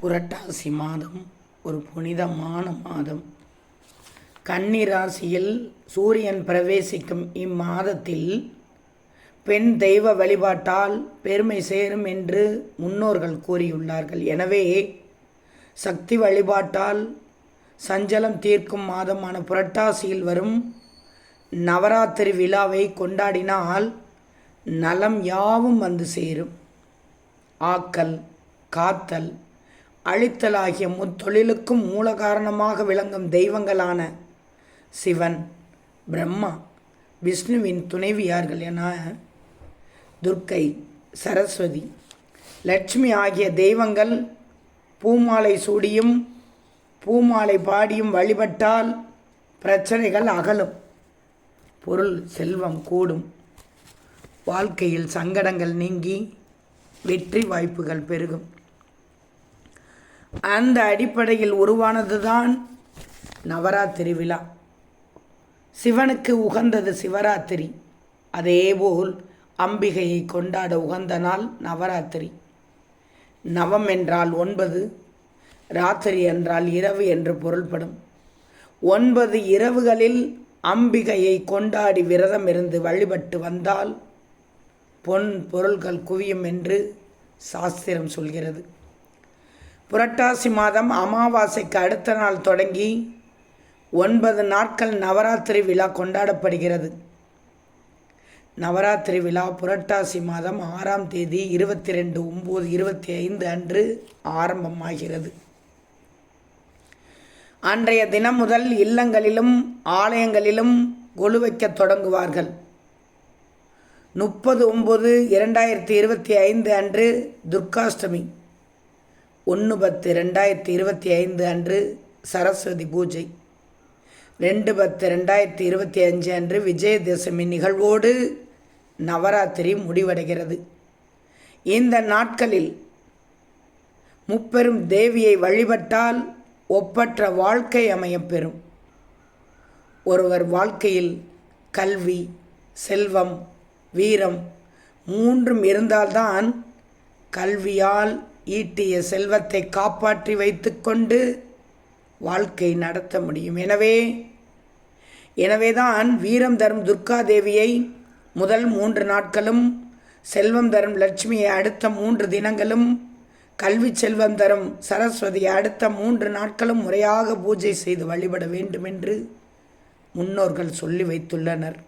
புரட்டாசி மாதம் ஒரு புனிதமான மாதம். கன்னிராசியில் சூரியன் பிரவேசிக்கும் இம்மாதத்தில் பெண் தெய்வ வழிபாட்டால் பெருமை சேரும் என்று முன்னோர்கள் கூறியுள்ளார்கள். எனவே சக்தி வழிபாட்டால் சஞ்சலம் தீர்க்கும் மாதமான புரட்டாசியில் வரும் நவராத்திரி விழாவை கொண்டாடினால் நலம் யாவும் வந்து சேரும். ஆக்கல் காத்தல் அழித்தல் ஆகிய முத்தொழிலுக்கும் மூல காரணமாக விளங்கும் தெய்வங்களான சிவன் பிரம்மா விஷ்ணுவின் துணைவியார்கள் என துர்க்கை சரஸ்வதி லட்சுமி ஆகிய தெய்வங்கள் பூமாலை சூடியும் பூமாலை பாடியும் வழிபட்டால் பிரச்சனைகள் அகலும். பொருள் செல்வம் கூடும். வாழ்க்கையில் சங்கடங்கள் நீங்கி வெற்றி வாய்ப்புகள் பெருகும். அந்த அடிப்படையில் உருவானதுதான் நவராத்திரி விழா. சிவனுக்கு உகந்தது சிவராத்திரி. அதேபோல் அம்பிகையை கொண்டாட உகந்த நாள் நவராத்திரி. நவம் என்றால் ஒன்பது ராத்திரி என்றால் இரவு என்று பொருள்படும். ஒன்பது இரவுகளில் அம்பிகையை கொண்டாடி விரதம் இருந்து வழிபட்டு வந்தால் பொன் பொருள்கள் குவியும் என்று சாஸ்திரம் சொல்கிறது. புரட்டாசி மாதம் அமாவாசைக்கு அடுத்த நாள் தொடங்கி ஒன்பது நாட்கள் நவராத்திரி விழா கொண்டாடப்படுகிறது. நவராத்திரி விழா புரட்டாசி மாதம் ஆறாம் தேதி இருபத்தி ரெண்டு ஒம்பது இருபத்தி ஐந்து அன்று ஆரம்பமாகிறது. அன்றைய தினம் முதல் இல்லங்களிலும் ஆலயங்களிலும் கொலு வைக்க தொடங்குவார்கள். முப்பது ஒம்பது இரண்டாயிரத்தி இருபத்தி ஐந்து அன்று துர்காஷ்டமி. ஒன்று பத்து ரெண்டாயிரத்தி இருபத்தி ஐந்து அன்று சரஸ்வதி பூஜை. ரெண்டு பத்து ரெண்டாயிரத்தி இருபத்தி அஞ்சு அன்று விஜயதசமி நிகழ்வோடு நவராத்திரி முடிவடைகிறது. இந்த நாட்களில் முப்பெரும் தேவியை வழிபட்டால் ஒப்பற்ற வாழ்க்கை அமையப்பெறும். ஒருவர் வாழ்க்கையில் கல்வி செல்வம் வீரம் மூன்றும் இருந்தால்தான் கல்வியால் ஈட்டிய செல்வத்தை காப்பாற்றி வைத்துக்கொண்டு வாழ்க்கை நடத்த முடியும். எனவே எனவேதான் வீரம் தரும் துர்காதேவியை முதல் மூன்று நாட்களும் செல்வம் தரும் லட்சுமியை அடுத்த மூன்று தினங்களும் கல்வி செல்வம் தரும் சரஸ்வதியை அடுத்த மூன்று நாட்களும் முறையாக பூஜை செய்து வழிபட வேண்டும் என்று முன்னோர்கள் சொல்லி வைத்துள்ளனர்.